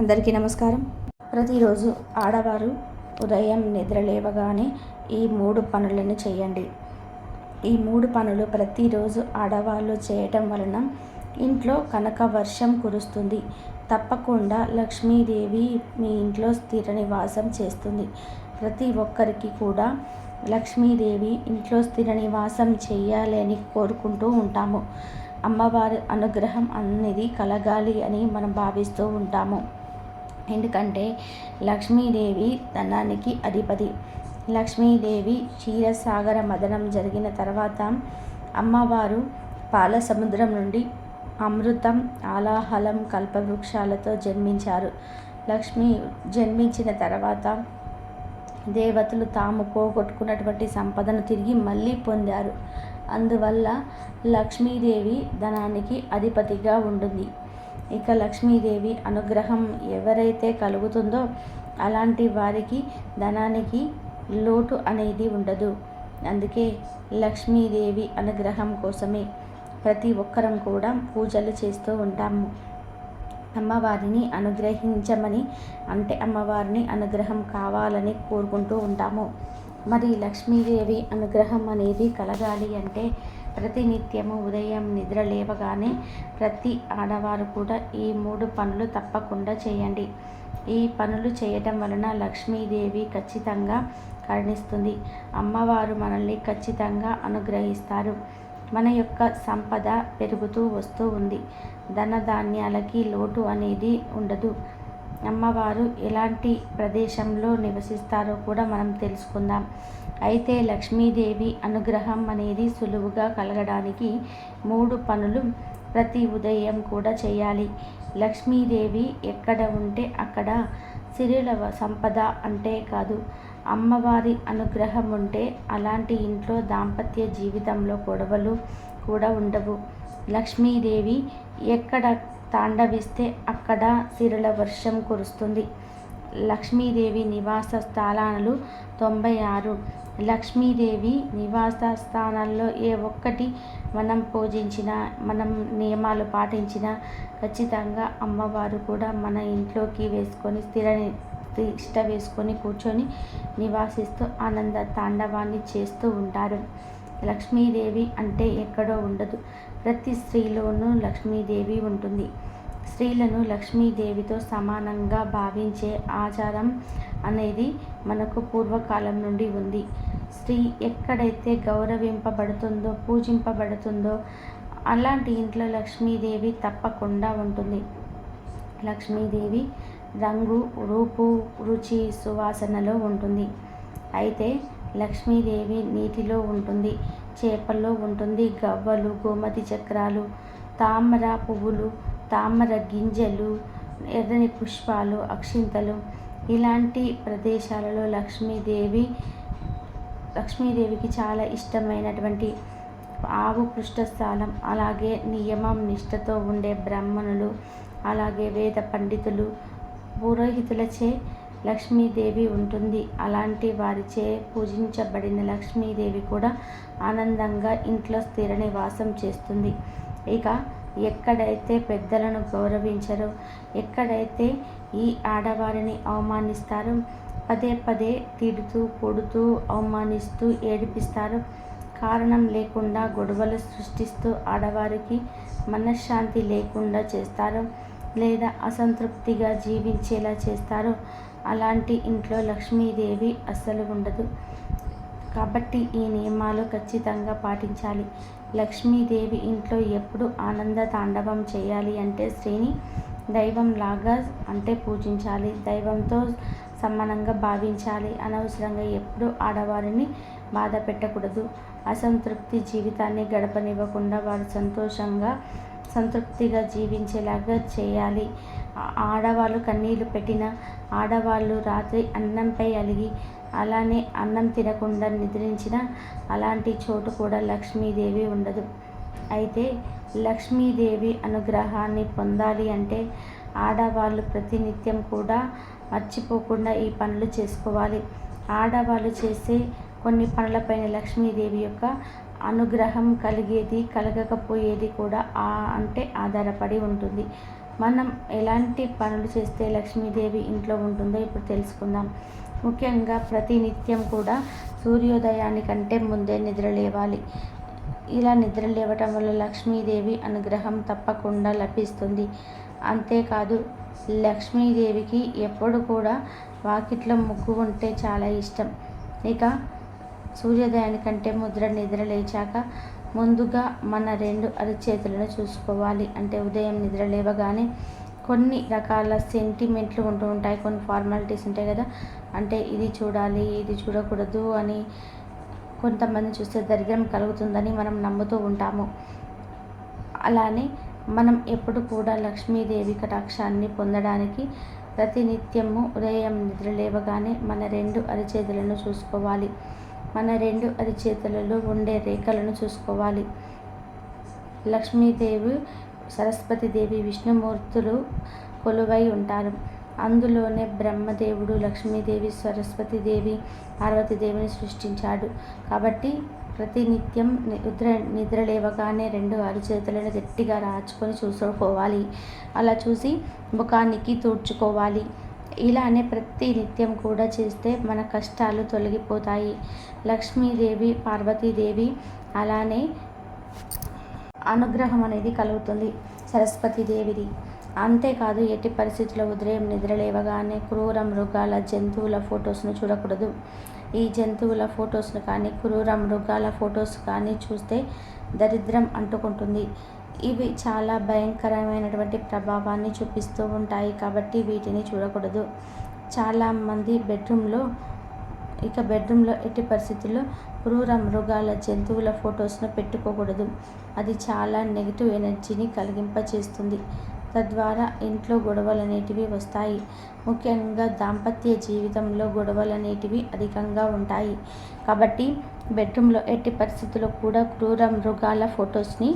అందరికీ నమస్కారం. ప్రతిరోజు ఆడవారు ఉదయం నిద్ర లేవగానే ఈ మూడు పనులను చేయండి. ఈ మూడు పనులు ప్రతిరోజు ఆడవాళ్ళు చేయటం వలన ఇంట్లో కనక వర్షం కురుస్తుంది. తప్పకుండా లక్ష్మీదేవి మీ ఇంట్లో స్థిర నివాసం చేస్తుంది. ప్రతి ఒక్కరికి కూడా లక్ష్మీదేవి ఇంట్లో స్థిర నివాసం చేయాలి అని కోరుకుంటూ ఉంటాము. అమ్మవారి అనుగ్రహం అనేది కలగాలి అని మనం భావిస్తూ ఉంటాము. ఎందుకంటే లక్ష్మీదేవి ధనానికి అధిపతి. లక్ష్మీదేవి క్షీరసాగర మదనం జరిగిన తర్వాత అమ్మవారు పాల సముద్రం నుండి అమృతం ఆలాహలం కల్పవృక్షాలతో జన్మించారు. లక్ష్మి జన్మించిన తర్వాత దేవతలు తాము పోగొట్టుకున్నటువంటి సంపదను తిరిగి మళ్ళీ పొందారు. అందువల్ల లక్ష్మీదేవి ధనానికి అధిపతిగా ఉంటుంది. ఇక లక్ష్మీదేవి అనుగ్రహం ఎవరైతే కలుగుతుందో అలాంటి వారికి ధనానికి లోటు అనేది ఉండదు. అందుకే లక్ష్మీదేవి అనుగ్రహం కోసమే ప్రతి ఒక్కరం కూడా పూజలు చేస్తూ ఉంటాము అమ్మవారిని అనుగ్రహించమని అంటే అమ్మవారిని అనుగ్రహం కావాలని కోరుకుంటూ ఉంటాము. మరి లక్ష్మీదేవి అనుగ్రహం అనేది కలగాలి అంటే ప్రతినిత్యము ఉదయం నిద్ర లేవగానే ప్రతి ఆడవారు కూడా ఈ మూడు పనులు తప్పకుండా చేయండి. ఈ పనులు చేయటం వలన లక్ష్మీదేవి ఖచ్చితంగా కరుణిస్తుంది. అమ్మవారు మనల్ని ఖచ్చితంగా అనుగ్రహిస్తారు. మన యొక్క సంపద పెరుగుతూ వస్తూ ఉంది. ధనధాన్యాలకి లోటు అనేది ఉండదు. అమ్మవారు ఎలాంటి ప్రదేశంలో నివసిస్తారో కూడా మనం తెలుసుకుందాం. అయితే లక్ష్మీదేవి అనుగ్రహం అనేది సులువుగా కలగడానికి మూడు పనులు ప్రతి ఉదయం కూడా చేయాలి. లక్ష్మీదేవి ఎక్కడ ఉంటే అక్కడ సిరుల సంపద అంటే కాదు. అమ్మవారి అనుగ్రహం ఉంటే అలాంటి ఇంట్లో దాంపత్య జీవితంలో గొడవలు కూడా ఉండవు. లక్ష్మీదేవి ఎక్కడ తాండవిస్తే అక్కడ సిరుల వర్షం కురుస్తుంది. లక్ష్మీదేవి నివాస స్థానాలు తొంభై ఆరు. లక్ష్మీదేవి నివాస స్థానాల్లో ఏ ఒక్కటి మనం పూజించినా మనం నియమాలు పాటించినా ఖచ్చితంగా అమ్మవారు కూడా మన ఇంట్లోకి వేసుకొని స్థిర ఇష్ట వేసుకొని కూర్చొని నివాసిస్తూ ఆనంద తాండవాన్ని చేస్తూ ఉంటారు. లక్ష్మీదేవి అంటే ఎక్కడో ఉండదు. ప్రతి స్త్రీలోనూ లక్ష్మీదేవి ఉంటుంది. స్త్రీలను లక్ష్మీదేవితో సమానంగా భావించే ఆచారం అనేది మనకు పూర్వకాలం నుండి ఉంది. స్త్రీ ఎక్కడైతే గౌరవింపబడుతుందో పూజింపబడుతుందో అలాంటి ఇంట్లో లక్ష్మీదేవి తప్పకుండా ఉంటుంది. లక్ష్మీదేవి రంగు రూపు రుచి సువాసనలో ఉంటుంది. అయితే లక్ష్మీదేవి నీటిలో ఉంటుంది చేపల్లో ఉంటుంది గవ్వలు గోమతి చక్రాలు తామర పువ్వులు తామర గింజలు ఎర్రని పుష్పాలు అక్షింతలు. ఇలాంటి ప్రదేశాలలో లక్ష్మీదేవి లక్ష్మీదేవికి చాలా ఇష్టమైనటువంటి ఆవు పృష్ఠస్థానం అలాగే నియమం నిష్టతో ఉండే బ్రాహ్మణులు అలాగే వేద పండితులు పురోహితులచే లక్ష్మీదేవి ఉంటుంది. అలాంటి వారిచే పూజించబడిన లక్ష్మీదేవి కూడా ఆనందంగా ఇంట్లో స్థిర నివాసం చేస్తుంది. ఇక ఎక్కడైతే పెద్దలను గౌరవించరో ఎక్కడైతే ఈ ఆడవారిని అవమానిస్తారో పదే పదే తిడుతూ కొడుతూ అవమానిస్తూ ఏడిపిస్తారు. కారణం లేకుండా గొడవలు సృష్టిస్తూ ఆడవారికి మనశ్శాంతి లేకుండా చేస్తారు. లేదా అసంతృప్తిగా జీవించేలా చేస్తారు. అలాంటి ఇంట్లో లక్ష్మీదేవి అస్సలు ఉండదు. కాబట్టి ఈ నియమాలు ఖచ్చితంగా పాటించాలి. లక్ష్మీదేవి ఇంట్లో ఎప్పుడు ఆనంద తాండవం చేయాలి అంటే స్త్రీని దైవంలాగా అంటే పూజించాలి. దైవంతో సమానంగా భావించాలి. అనవసరంగా ఎప్పుడు ఆడవారిని బాధ పెట్టకూడదు. అసంతృప్తి జీవితాన్ని గడపనివ్వకుండా వారు సంతోషంగా సంతృప్తిగా జీవించేలాగా చేయాలి. ఆడవాళ్ళు కన్నీళ్ళు పెట్టిన ఆడవాళ్ళు రాత్రి అన్నంపై అలిగి అలానే అన్నం తినకుండా నిద్రించిన అలాంటి చోటు కూడా లక్ష్మీదేవి ఉండదు. అయితే లక్ష్మీదేవి అనుగ్రహాన్ని పొందాలి అంటే ఆడవాళ్ళు ప్రతినిత్యం కూడా మర్చిపోకుండా ఈ పనులు చేసుకోవాలి. ఆడవాళ్ళు చేసే కొన్ని పనులపైన లక్ష్మీదేవి యొక్క అనుగ్రహం కలిగేది కలగకపోయేది కూడా ఆ అంటే ఆధారపడి ఉంటుంది. మనం ఎలాంటి పనులు చేస్తే లక్ష్మీదేవి ఇంట్లో ఉంటుందో ఇప్పుడు తెలుసుకుందాం. ముఖ్యంగా ప్రతి నిత్యం కూడా సూర్యోదయానికంటే ముందే నిద్ర లేవాలి. ఇలా నిద్ర లేవటం వల్ల లక్ష్మీదేవి అనుగ్రహం తప్పకుండా లభిస్తుంది. అంతేకాదు లక్ష్మీదేవికి ఎప్పుడు కూడా వాకిట్లో ముగ్గు ఉంటే చాలా ఇష్టం. ఇక సూర్యోదయానికంటే ముద్ర నిద్ర లేచాక ముందుగా మన రెండు అరిచేతులను చూసుకోవాలి. అంటే ఉదయం నిద్ర లేవగానే కొన్ని రకాల సెంటిమెంట్లు ఉంటూ ఉంటాయి. కొన్ని ఫార్మాలిటీస్ ఉంటాయి కదా. అంటే ఇది చూడాలి ఇది చూడకూడదు అని కొంతమంది చూస్తే దరిద్రం కలుగుతుందని మనం నమ్ముతూ ఉంటాము. అలానే మనం ఎప్పుడు కూడా లక్ష్మీదేవి కటాక్షాన్ని పొందడానికి ప్రతినిత్యము ఉదయం నిద్ర లేవగానే మన రెండు అరిచేతులను చూసుకోవాలి. మన రెండు అరిచేతులలో ఉండే రేఖలను చూసుకోవాలి. లక్ష్మీదేవి సరస్వతిదేవి విష్ణుమూర్తులు కొలువై ఉంటారు. అందులోనే బ్రహ్మదేవుడు లక్ష్మీదేవి సరస్వతిదేవి పార్వతీదేవిని సృష్టించాడు. కాబట్టి ప్రతినిత్యం నిద్ర నిద్ర లేవగానే రెండు అరిచేతులను గట్టిగా రాచుకొని చూసుకోవాలి. అలా చూసి ముఖానికి తూడ్చుకోవాలి. ఇలానే ప్రతి నిత్యం కూడా చేస్తే మన కష్టాలు తొలగిపోతాయి. లక్ష్మీదేవి పార్వతీదేవి అలానే అనుగ్రహం అనేది కలుగుతుంది సరస్వతీదేవిది. అంతేకాదు ఎట్టి పరిస్థితుల్లో ఉదయం నిద్రలేవగానే క్రూర మృగాల జంతువుల ఫొటోస్ను చూడకూడదు. ఈ జంతువుల ఫొటోస్ను కానీ క్రూర మృగాల ఫొటోస్ కానీ చూస్తే దరిద్రం అంటుకుంటుంది. ఇవి చాలా భయంకరమైనటువంటి ప్రభావాన్ని చూపిస్తూ ఉంటాయి కాబట్టి వీటిని చూడకూడదు. చాలామంది బెడ్రూమ్లో ఇక బెడ్రూమ్లో ఎట్టి పరిస్థితుల్లో క్రూర మృగాల జంతువుల ఫొటోస్ను పెట్టుకోకూడదు. అది చాలా నెగిటివ్ ఎనర్జీని కలిగింపచేస్తుంది. తద్వారా ఇంట్లో గొడవలు అనేటివి వస్తాయి. ముఖ్యంగా దాంపత్య జీవితంలో గొడవలు అనేటివి అధికంగా ఉంటాయి. కాబట్టి బెడ్రూమ్లో ఎట్టి పరిస్థితుల్లో కూడా క్రూర మృగాల ఫొటోస్ని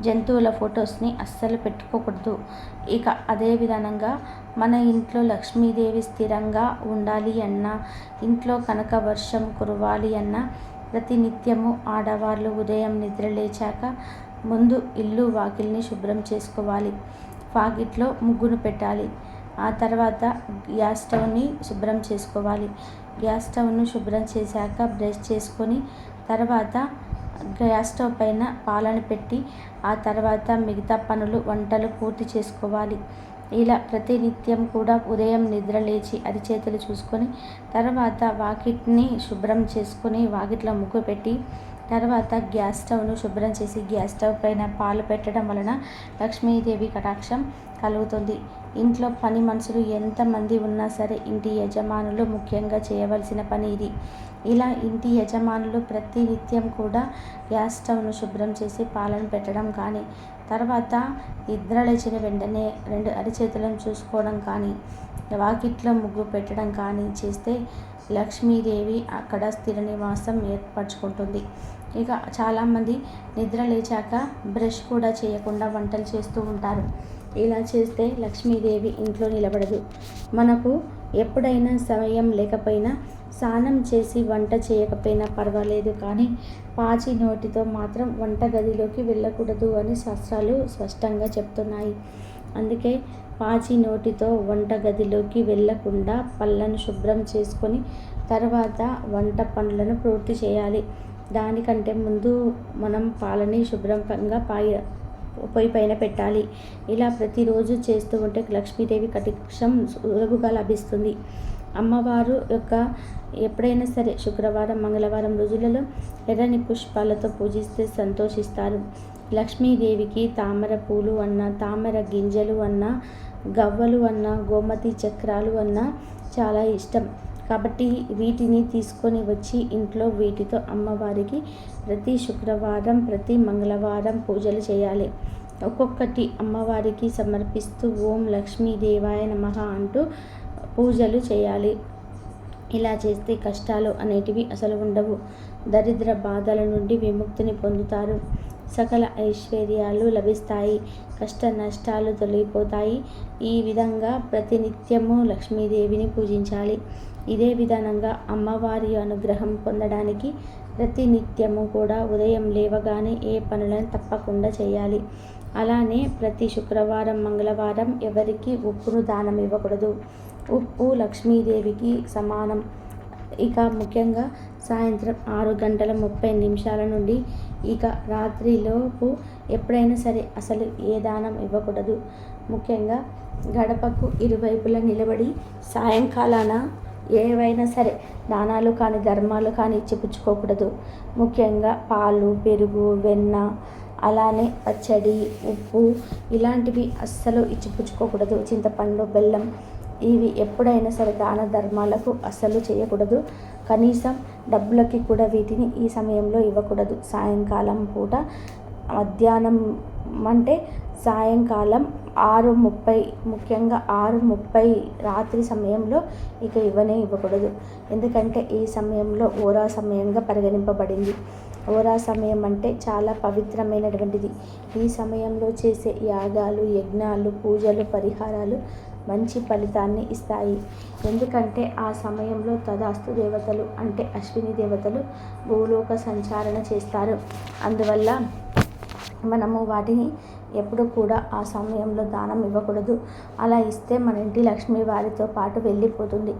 జంతువుల ఫొటోస్ని అస్సలు పెట్టుకోకూడదు. ఇక అదే విధంగా మన ఇంట్లో లక్ష్మీదేవి స్థిరంగా ఉండాలి అన్నా ఇంట్లో కనక వర్షం కురవాలి అన్నా ప్రతినిత్యము ఆడవాళ్ళు ఉదయం నిద్ర లేచాక ముందు ఇల్లు వాకిల్ని శుభ్రం చేసుకోవాలి. ఫాగిట్లో ముగ్గును పెట్టాలి. ఆ తర్వాత గ్యాస్ స్టవ్ని శుభ్రం చేసుకోవాలి. గ్యాస్ స్టవ్ను శుభ్రం చేశాక బ్రష్ చేసుకొని తర్వాత గ్యాస్ స్టవ్ పైన పాలను పెట్టి ఆ తర్వాత మిగతా పనులు వంటలు పూర్తి చేసుకోవాలి. ఇలా ప్రతినిత్యం కూడా ఉదయం నిద్ర లేచి అరిచేతులు చూసుకొని తర్వాత వాకిట్ని శుభ్రం చేసుకొని వాకిట్లో ముగ్గు పెట్టి తర్వాత గ్యాస్ స్టవ్ను శుభ్రం చేసి గ్యాస్ స్టవ్ పైన పాలు పెట్టడం వలన లక్ష్మీదేవి కటాక్షం కలుగుతుంది. ఇంట్లో పని మనుషులు ఎంతమంది ఉన్నా సరే ఇంటి యజమానులు ముఖ్యంగా చేయవలసిన పని ఇది. ఇలా ఇంటి యజమానులు ప్రతినిత్యం కూడా గ్యాస్ స్టవ్ను శుభ్రం చేసి పాలను పెట్టడం కానీ తర్వాత నిద్ర లేచిన వెంటనే రెండు అరిచేతులను చూసుకోవడం కానీ వాకిట్లో ముగ్గు పెట్టడం కానీ చేస్తే లక్ష్మీదేవి అక్కడ స్థిర నివాసం ఏర్పరచుకుంటుంది. ఇక చాలామంది నిద్ర లేచాక బ్రష్ కూడా చేయకుండా వంటలు చేస్తూ ఉంటారు. ఇలా చేస్తే లక్ష్మీదేవి ఇంట్లో నిలబడదు. మనకు ఎప్పుడైనా సమయం లేకపోయినా స్నానం చేసి వంట చేయకపోయినా పర్వాలేదు కానీ పాచి నోటితో మాత్రం వంట గదిలోకి వెళ్ళకూడదు అని శాస్త్రాలు స్పష్టంగా చెప్తున్నాయి. అందుకే పాచి నోటితో వంట గదిలోకి వెళ్ళకుండా పళ్ళను శుభ్రం చేసుకొని తర్వాత వంట పనులను పూర్తి చేయాలి. దానికంటే ముందు మనం పాలని శుభ్రంగా పాయ పొయ్యి పైన పెట్టాలి. ఇలా ప్రతిరోజు చేస్తూ ఉంటే లక్ష్మీదేవి కటిక్షం సులభుగా లభిస్తుంది. అమ్మవారు యొక్క ఎప్పుడైనా సరే శుక్రవారం మంగళవారం రోజులలో ఎర్రని పుష్పాలతో పూజిస్తే సంతోషిస్తారు. లక్ష్మీదేవికి తామర పూలు అన్న తామర గింజలు అన్న గవ్వలు అన్న గోమతి చక్రాలు అన్న చాలా ఇష్టం. కాబట్టి వీటిని తీసుకొని వచ్చి ఇంట్లో వీటితో అమ్మవారికి ప్రతి శుక్రవారం ప్రతి మంగళవారం పూజలు చేయాలి. ఒక్కొక్కటి అమ్మవారికి సమర్పిస్తూ ఓం లక్ష్మీదేవాయ నమ అంటూ పూజలు చేయాలి. ఇలా చేస్తే కష్టాలు అనేటివి అసలు ఉండవు. దరిద్ర బాధల నుండి విముక్తిని పొందుతారు. సకల ఐశ్వర్యాలు లభిస్తాయి. కష్ట నష్టాలు తొలగిపోతాయి. ఈ విధంగా ప్రతినిత్యము లక్ష్మీదేవిని పూజించాలి. ఇదే విధానంగా అమ్మవారి అనుగ్రహం పొందడానికి ప్రతినిత్యము కూడా ఉదయం లేవగానే ఏ పనులను తప్పకుండా చేయాలి. అలానే ప్రతి శుక్రవారం మంగళవారం ఎవరికి ఉప్పును దానం ఇవ్వకూడదు. ఉప్పు లక్ష్మీదేవికి సమానం. ఇక ముఖ్యంగా సాయంత్రం ఆరు గంటల ముప్పై నిమిషాల నుండి ఇక రాత్రిలోపు ఎప్పుడైనా సరే అసలు ఏ దానం ఇవ్వకూడదు. ముఖ్యంగా గడపకు ఇరువైపులా నిలబడి సాయంకాలాన ఏవైనా సరే దానాలు కానీ ధర్మాలు కానీ ఇచ్చిపుచ్చుకోకూడదు ముఖ్యంగా పాలు పెరుగు వెన్న అలానే పచ్చడి ఉప్పు ఇలాంటివి అస్సలు ఇచ్చిపుచ్చుకోకూడదు. చింతపండు బెల్లం ఇవి ఎప్పుడైనా సరే దాన ధర్మాలకు అస్సలు చేయకూడదు. కనీసం డబ్బులకి కూడా వీటిని ఈ సమయంలో ఇవ్వకూడదు. సాయంకాలం పూట మధ్యాహ్నం అంటే సాయంకాలం ఆరు ముప్పై ముఖ్యంగా ఆరు ముప్పై రాత్రి సమయంలో ఇక ఇవ్వనే ఇవ్వకూడదు. ఎందుకంటే ఈ సమయంలో ఓరా సమయంగా పరిగణింపబడింది. ఓరా సమయం అంటే చాలా పవిత్రమైనటువంటిది. ఈ సమయంలో చేసే యాగాలు యజ్ఞాలు పూజలు పరిహారాలు మంచి ఫలితాన్ని ఇస్తాయి. ఎందుకంటే ఆ సమయంలో తదాస్తు దేవతలు అంటే అశ్విని దేవతలు భూలోక సంచారణ చేస్తారు. అందువల్ల మనము వాటిని ఎప్పుడు కూడా ఆ సమయంలో దానం ఇవ్వకూడదు. అలా ఇస్తే మన ఇంటి లక్ష్మి వారితో పాటు వెళ్ళిపోతుంది.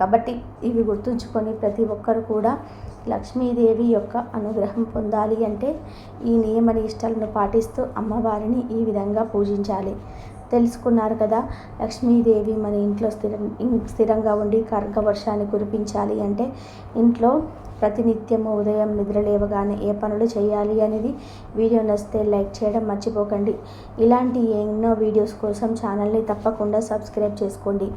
కాబట్టి ఇవి గుర్తుంచుకొని ప్రతి ఒక్కరు కూడా లక్ష్మీదేవి యొక్క అనుగ్రహం పొందాలి అంటే ఈ నియమ నిష్టలను పాటిస్తూ అమ్మవారిని ఈ విధంగా పూజించాలి. తెలుసుకున్నారు కదా లక్ష్మీదేవి మన ఇంట్లో స్థిరం స్థిరంగా ఉండి కర్గ వర్షాన్ని కురిపించాలి అంటే ఇంట్లో ప్రతినిత్యము ఉదయం నిద్ర లేవగానే ఏ పనులు చేయాలి అనేది వీడియో నచ్చితే లైక్ చేయడం మర్చిపోకండి. ఇలాంటి ఎన్నో వీడియోస్ కోసం ఛానల్ని తప్పకుండా సబ్స్క్రైబ్ చేసుకోండి.